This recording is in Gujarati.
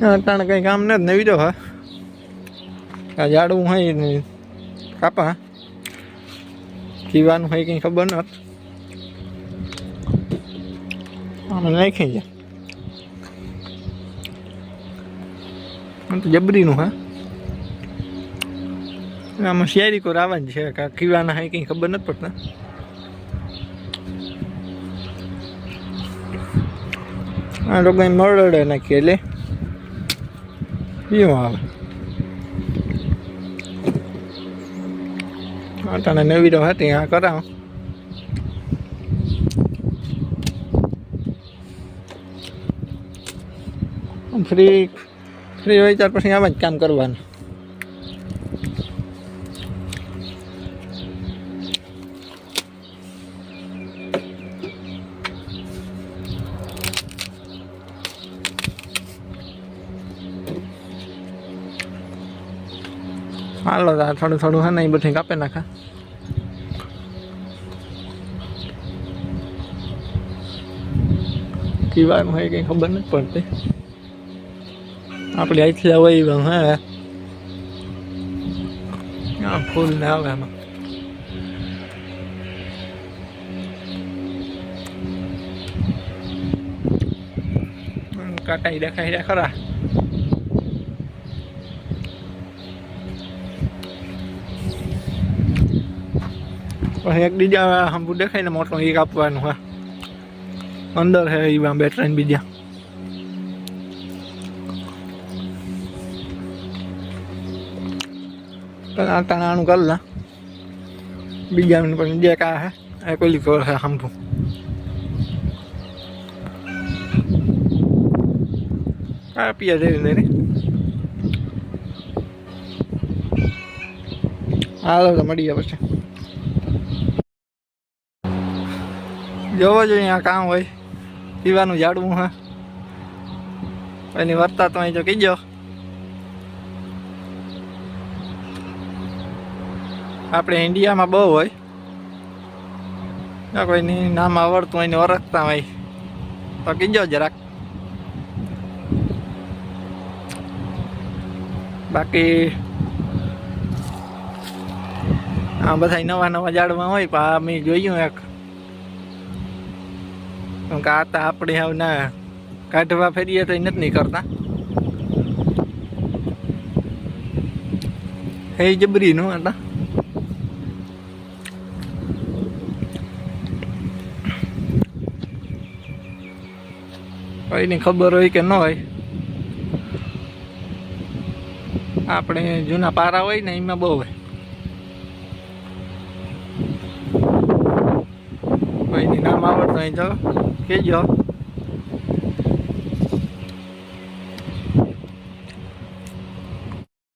અટાણે કંઈ કામ નથી, નવી તો હા. આ ઝાડવું હોય ને કાપા. કીવાનું હોય કંઈ ખબર નથી આમાં નાખી જાય તો જબરીનું હા. આમાં શિયારી કોર આવવાની છે, કાં ખીવાના હોય કંઈ ખબર નથી પડતા. આ લોકો મરડે નાખીએ એટલે. પીવું આવે અટાણે નવી તો હતી આ કરાવ ફ્રી ફ્રી હોય ત્યાર પછી આમાં જ કામ કરવાનું હાલો થોડું થોડું હે ને એ બધું કાપી નાખા. કીવાનું હોય કંઈ ખબર નથી પડતી. આપણે અહીંથી હોય એવા હે આ ફૂલ ને આવે હમ, દેખાઈ રહ્યા ખરા. પછી એક બીજા હંપુ દેખાય ને મોટો એ કાપવાનું હા અંદર હે એવા બે ત્રણ બીજા. આ તણાનું કર લા. બીજા પણ જે કા હે એ કોઈ કોર હે હંપુ કાપીએ ધીરે ધીરે હાલો તો મળીએ પછી. જોવો જોઈએ આ કામ હોય. પીવાનું ઝાડવું હા. એની વર્તા તો અહીં જો કીજો આપણે ઇન્ડિયામાં બહુ હોય. કોઈની નામ આવડતું હોય ને ઓળખતા હોય. તો કીજો જરાક. બાકી આ બધા નવા નવા ઝાડમાં હોય, પણ આ મેં જોયું એક. કેમ કે આ તો આપણે આવના ના કાઢવા ફેરીએ તો નથી નીકળતા. હે જબરી નું આટા. કોઈની ખબર હોય કે ન હોય, આપણે જૂના પારા હોય ને એમાં બહુ હોય. કોઈની નામ આવડતો અહીં તો કહેજો.